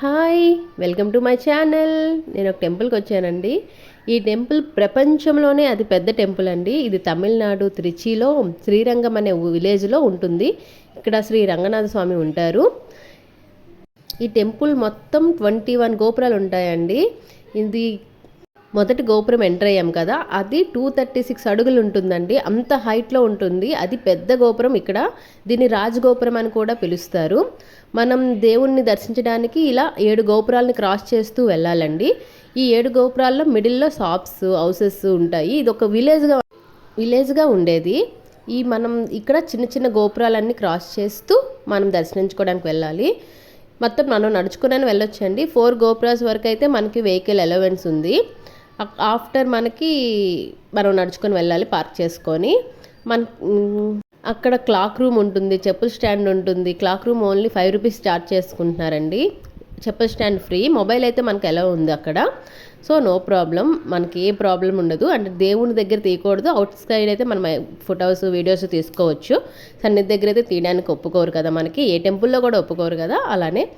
Hi welcome to my channel. నేను ఒక టెంపుల్కి వచ్చానండి. ఈ టెంపుల్ ప్రపంచంలోనే అతి పెద్ద టెంపుల్ అండి. ఇది తమిళనాడు త్రిచిలో శ్రీరంగం అనే విలేజ్లో ఉంటుంది. ఇక్కడ శ్రీ రంగనాథ స్వామి ఉంటారు. ఈ టెంపుల్ మొత్తం ట్వంటీ వన్ గోపురాలు ఉంటాయండి. ఇది మొదటి గోపురం ఎంటర్ అయ్యాం కదా అది టూ థర్టీ సిక్స్ అడుగులు ఉంటుందండి. అంత హైట్లో ఉంటుంది. అది పెద్ద గోపురం ఇక్కడ. దీన్ని రాజగోపురం అని కూడా పిలుస్తారు. మనం దేవుణ్ణి దర్శించడానికి ఇలా ఏడు గోపురాలని క్రాస్ చేస్తూ వెళ్ళాలండి. ఈ ఏడు గోపురాల్లో మిడిల్లో షాప్స్ హౌసెస్ ఉంటాయి. ఇది ఒక విలేజ్గా విలేజ్గా ఉండేది. ఈ మనం ఇక్కడ చిన్న చిన్న గోపురాలన్నీ క్రాస్ చేస్తూ మనం దర్శించుకోవడానికి వెళ్ళాలి. మొత్తం మనం నడుచుకుని వెళ్ళొచ్చండి. ఫోర్ గోపురాస్ వరకు అయితే మనకి వెహికల్ అలవెన్స్ ఉంది. ఆఫ్టర్ మనకి మనం నడుచుకొని వెళ్ళాలి పార్క్ చేసుకొని. మన అక్కడ క్లాక్ రూమ్ ఉంటుంది చెప్పుల స్టాండ్ ఉంటుంది. Clock room only five rupees charge చేసుకుంటున్నారండి. చెప్పుల స్టాండ్ ఫ్రీ. మొబైల్ అయితే మనకి ఎలా ఉంది అక్కడ. So no problem. మనకి ఏ ప్రాబ్లం ఉండదు. అంటే దేవుని దగ్గర తీయకూడదు. అవుట్ సైడ్ అయితే మనం ఫొటోస్ వీడియోస్ తీసుకోవచ్చు. సన్నిధి దగ్గర అయితే తీయడానికి ఒప్పుకోరు కదా మనకి. ఏ టెంపుల్లో కూడా ఒప్పుకోరు కదా అలానే.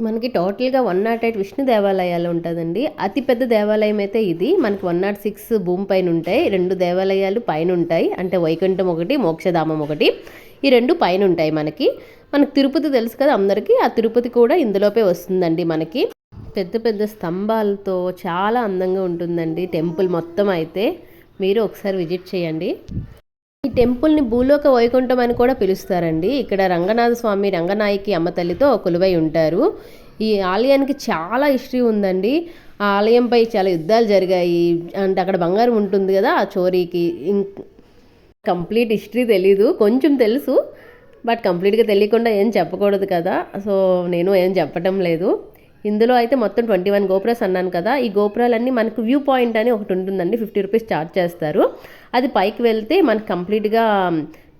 మనకి టోటల్గా వన్ నాట్ ఎయిట్ విష్ణు దేవాలయాలు ఉంటుందండి. అతి పెద్ద దేవాలయం అయితే ఇది. మనకి వన్ నాట్ సిక్స్ భూమి పైన ఉంటాయి. రెండు దేవాలయాలు పైన ఉంటాయి. అంటే వైకుంఠం ఒకటి మోక్షధామం ఒకటి. ఈ రెండు పైన ఉంటాయి మనకి. మనకు తిరుపతి తెలుసు కదా అందరికీ. ఆ తిరుపతి కూడా ఇందులోపే వస్తుందండి మనకి. పెద్ద పెద్ద స్తంభాలతో చాలా అందంగా ఉంటుందండి టెంపుల్ మొత్తం అయితే. మీరు ఒకసారి విజిట్ చేయండి. ఈ టెంపుల్ని భూలోక వైకుంఠం అని కూడా పిలుస్తారండి. ఇక్కడ రంగనాథ స్వామి రంగనాయకి అమ్మ తల్లితో కొలువై ఉంటారు. ఈ ఆలయానికి చాలా హిస్టరీ ఉందండి. ఆ ఆలయంపై చాలా యుద్ధాలు జరిగాయి. అంటే అక్కడ బంగారం ఉంటుంది కదా ఆ చోరీకి ఇం- కంప్లీట్ హిస్టరీ తెలీదు. కొంచెం తెలుసు బట్ కంప్లీట్గా తెలియకుండా ఏం చెప్పకూడదు కదా. సో నేను ఏం చెప్పటం లేదు. ఇందులో అయితే మొత్తం ట్వంటీ వన్ గోపురాస్ అన్నాను కదా ఈ గోపురాలన్నీ మనకు వ్యూ పాయింట్ అని ఒకటి ఉంటుందండి ఫిఫ్టీ రూపీస్ ఛార్జ్ చేస్తారు. అది పైకి వెళ్తే మనకు కంప్లీట్గా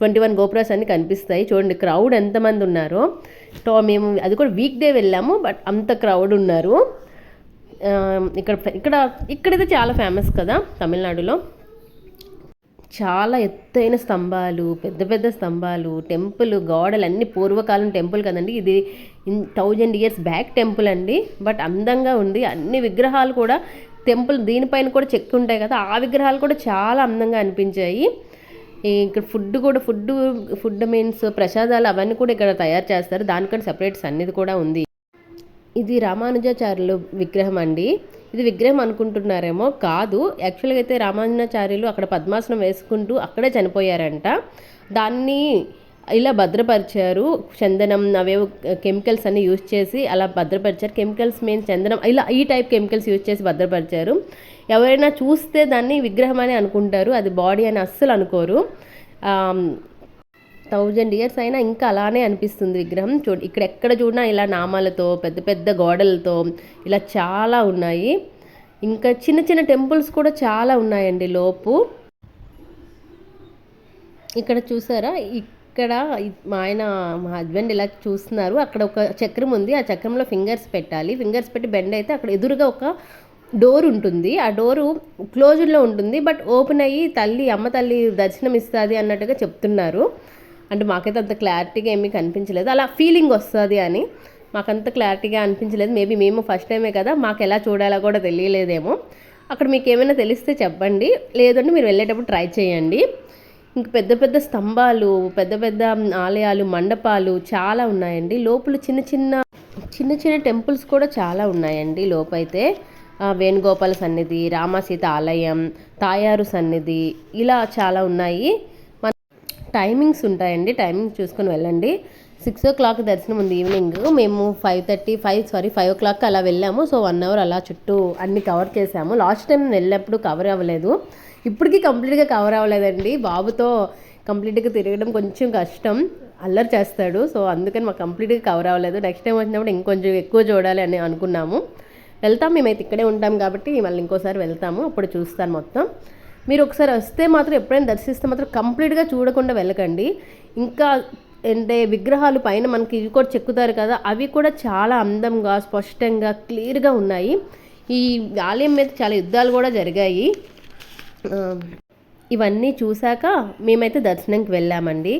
ట్వంటీ వన్ గోపురాస్ అన్ని కనిపిస్తాయి. చూడండి క్రౌడ్ ఎంతమంది ఉన్నారో. సో మేము అది కూడా వీక్ డే వెళ్ళాము బట్ అంత క్రౌడ్ ఉన్నారు. ఇక్కడ ఇక్కడ ఇక్కడైతే చాలా ఫేమస్ కదా తమిళనాడులో. చాలా ఎత్తైన స్తంభాలు పెద్ద పెద్ద స్తంభాలు టెంపుల్ గోడలు అన్ని పూర్వకాలం టెంపుల్ కదండి. ఇది థౌజండ్ ఇయర్స్ బ్యాక్ టెంపుల్ అండి. బట్ అందంగా ఉంది. అన్ని విగ్రహాలు కూడా టెంపుల్ దీనిపైన కూడా చెక్కు ఉంటాయి కదా ఆ విగ్రహాలు కూడా చాలా అందంగా అనిపించాయి. ఇక్కడ ఫుడ్ కూడా ఫుడ్ ఫుడ్ మీన్స్ ప్రసాదాలు అవన్నీ కూడా ఇక్కడ తయారు చేస్తారు. దానికంటే సపరేట్ సన్నిధి కూడా ఉంది. ఇది రామానుజాచార్యులు విగ్రహం అండి. ఇది విగ్రహం అనుకుంటున్నారేమో? కాదు. యాక్చువల్గా అయితే రామానుజాచార్యులు అక్కడ పద్మాసనం వేసుకుంటూ అక్కడే చనిపోయారంట. దాన్ని ఇలా భద్రపరిచారు. చందనం అవేవో కెమికల్స్ అన్ని యూజ్ చేసి అలా భద్రపరిచారు. కెమికల్స్ మెయిన్ చందనం ఇలా ఈ టైప్ కెమికల్స్ యూజ్ చేసి భద్రపరిచారు. ఎవరైనా చూస్తే దాన్ని విగ్రహం అని అనుకుంటారు. అది బాడీ అని అస్సలు అనుకోరు. థౌజండ్ ఇయర్స్ అయినా ఇంకా అలానే అనిపిస్తుంది విగ్రహం. చూ ఇక్కడ ఎక్కడ చూడినా ఇలా నామాలతో పెద్ద పెద్ద గోడలతో ఇలా చాలా ఉన్నాయి. ఇంకా చిన్న చిన్న టెంపుల్స్ కూడా చాలా ఉన్నాయండి లోపు. ఇక్కడ చూసారా? ఇక్కడ మా ఆయన మా హస్బెండ్ ఇలా చూస్తున్నారు. అక్కడ ఒక చక్రం ఉంది. ఆ చక్రంలో ఫింగర్స్ పెట్టాలి. ఫింగర్స్ పెట్టి బెండ్ అయితే అక్కడ ఎదురుగా ఒక డోర్ ఉంటుంది. ఆ డోరు క్లోజ్డ్లో ఉంటుంది. బట్ ఓపెన్ అయ్యి తల్లి అమ్మ తల్లి దర్శనం ఇస్తుంది అన్నట్టుగా చెప్తున్నారు. అంటే మాకైతే అంత క్లారిటీగా ఏమీ కనిపించలేదు. అలా ఫీలింగ్ వస్తుంది అని మాకంత క్లారిటీగా అనిపించలేదు. మేబీ మేము ఫస్ట్ టైమే కదా మాకు ఎలా చూడాలో కూడా తెలియలేదేమో. అక్కడ మీకు ఏమైనా తెలిస్తే చెప్పండి. లేదంటే మీరు వెళ్ళేటప్పుడు ట్రై చేయండి. ఇంక పెద్ద పెద్ద స్తంభాలు పెద్ద పెద్ద ఆలయాలు మండపాలు చాలా ఉన్నాయండి. లోపల చిన్న చిన్న చిన్న చిన్న టెంపుల్స్ కూడా చాలా ఉన్నాయండి లోపైతే. వేణుగోపాల సన్నిధి రామసీత ఆలయం తాయారు సన్నిధి ఇలా చాలా ఉన్నాయి. టైమింగ్స్ ఉంటాయండి. టైమింగ్ చూసుకొని వెళ్ళండి. సిక్స్ ఓ క్లాక్ దర్శనం ఉంది ఈవినింగ్. మేము five thirty five sorry five o'clock అలా వెళ్ళాము. సో వన్ అవర్ అలా చుట్టూ అన్ని కవర్ చేసాము లాస్ట్ టైం వెళ్ళినప్పుడు కవర్ అవ్వలేదు. ఇప్పటికీ కంప్లీట్గా కవర్ అవ్వలేదండి. బాబుతో కంప్లీట్గా తిరగడం కొంచెం కష్టం. అల్లరి చేస్తాడు. సో అందుకని మాకు కంప్లీట్గా కవర్ అవ్వలేదు. నెక్స్ట్ టైం వచ్చినప్పుడు ఇంకొంచెం ఎక్కువ చూడాలి అని అనుకున్నాము. వెళ్తాం. మేమైతే ఇక్కడే ఉంటాం కాబట్టి మళ్ళీ ఇంకోసారి వెళ్తాము. అప్పుడు చూస్తాను మొత్తం. మీరు ఒకసారి వస్తే మాత్రం ఎప్పుడైనా దర్శిస్తే మాత్రం కంప్లీట్గా చూడకుండా వెళ్ళకండి. ఇంకా అంటే విగ్రహాలు పైన మనకి ఇవి కూడా చెక్కుతారు కదా అవి కూడా చాలా అందంగా స్పష్టంగా క్లియర్గా ఉన్నాయి. ఈ ఆలయం మీద చాలా యుద్ధాలు కూడా జరిగాయి. ఇవన్నీ చూశాక మేమైతే దర్శనంకి వెళ్ళామండి.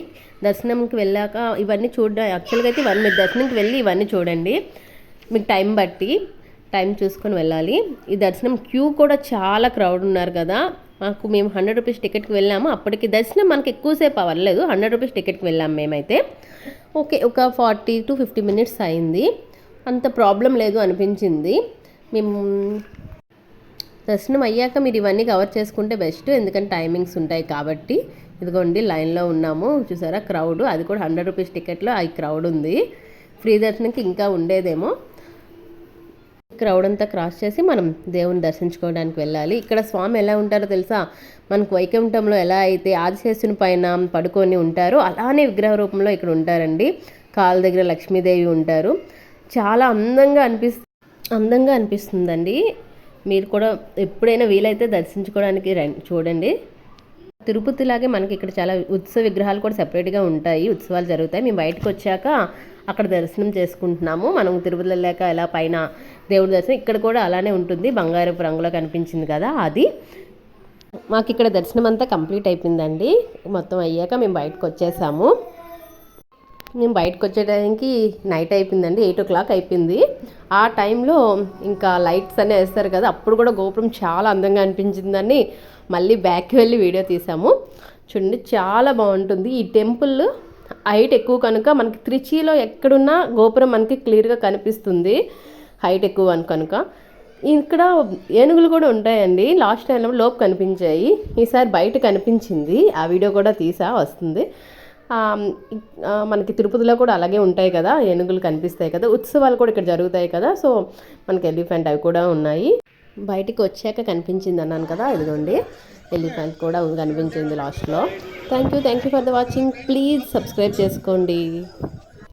దర్శనంకి వెళ్ళాక ఇవన్నీ చూడడం యాక్చువల్గా అయితే ఇవన్నీ మీరు దర్శనంకి వెళ్ళి ఇవన్నీ చూడండి. మీకు టైం బట్టి టైం చూసుకొని వెళ్ళాలి. ఈ దర్శనం క్యూ కూడా చాలా క్రౌడ్ ఉన్నారు కదా మాకు మేము హండ్రెడ్ రూపీస్ టికెట్కి వెళ్ళాము. అప్పటికి దర్శనం మనకి ఎక్కువసేపు అవ్వలేదు. హండ్రెడ్ రూపీస్ టికెట్కి వెళ్ళాము మేమైతే. ఓకే ఒక ఫార్టీ టు ఫిఫ్టీ మినిట్స్ అయింది. అంత ప్రాబ్లం లేదు అనిపించింది. మేము దర్శనం అయ్యాక మీరు ఇవన్నీ కవర్ చేసుకుంటే బెస్ట్. ఎందుకంటే టైమింగ్స్ ఉంటాయి కాబట్టి. ఇదిగోండి లైన్లో ఉన్నాము. చూసారా క్రౌడ్. అది కూడా హండ్రెడ్ రూపీస్ టికెట్లో ఆ క్రౌడ్ ఉంది. ఫ్రీ దర్శనంకి ఇంకా ఉండేదేమో. క్రౌడ్ అంతా క్రాస్ చేసి మనం దేవుని దర్శించుకోవడానికి వెళ్ళాలి. ఇక్కడ స్వామి ఎలా ఉంటారో తెలుసా? మనకు వైకుంఠంలో ఎలా అయితే ఆదిశేషుని పైన పడుకొని ఉంటారో అలానే విగ్రహ రూపంలో ఇక్కడ ఉంటారండి. కాళ్ళ దగ్గర లక్ష్మీదేవి ఉంటారు. చాలా అందంగా అనిపిస్ అందంగా అనిపిస్తుందండి. మీరు కూడా ఎప్పుడైనా వీలైతే దర్శించుకోవడానికి చూడండి. తిరుపతిలాగే మనకి ఇక్కడ చాలా ఉత్సవ విగ్రహాలు కూడా సెపరేట్గా ఉంటాయి. ఉత్సవాలు జరుగుతాయి. మేము బయటకు వచ్చాక అక్కడ దర్శనం చేసుకుంటున్నాము. మనం తిరుపతి వెళ్ళాక ఎలా పైన దేవుడి దర్శనం ఇక్కడ కూడా అలానే ఉంటుంది. బంగారపు రంగులో కనిపించింది కదా అది. మాకు ఇక్కడ దర్శనం అంతా కంప్లీట్ అయిపోయిందండి. మొత్తం అయ్యాక మేము బయటకు వచ్చేసాము. మేము బయటకు వచ్చేటానికి నైట్ అయిపోయిందండి. ఎయిట్ ఓ క్లాక్ అయిపోయింది. ఆ టైంలో ఇంకా లైట్స్ అనే వేస్తారు కదా అప్పుడు కూడా గోపురం చాలా అందంగా అనిపించిందని మళ్ళీ బ్యాక్కి వెళ్ళి వీడియో తీసాము. చూడండి చాలా బాగుంటుంది. ఈ టెంపుల్ హైట్ ఎక్కువ కనుక మనకి త్రిచిలో ఎక్కడున్నా గోపురం మనకి క్లియర్గా కనిపిస్తుంది. హైట్ ఎక్కువ అని కనుక. ఇక్కడ ఏనుగులు కూడా ఉంటాయండి. లాస్ట్ టైంలో లోపు కనిపించాయి. ఈసారి బయట కనిపించింది. ఆ వీడియో కూడా తీసా వస్తుంది. మనకి తిరుపతిలో కూడా అలాగే ఉంటాయి కదా ఏనుగులు కనిపిస్తాయి కదా. ఉత్సవాలు కూడా ఇక్కడ జరుగుతాయి కదా సో మనకి ఎలిఫెంట్ అవి కూడా ఉన్నాయి. బయటికి వచ్చాక కనిపించింది అన్నాను కదా ఇదిగోండి. ఎలిఫెంట్ కూడా కనిపించింది లాస్ట్లో. Thank you thank you for the watching. Please subscribe చేసుకోండి.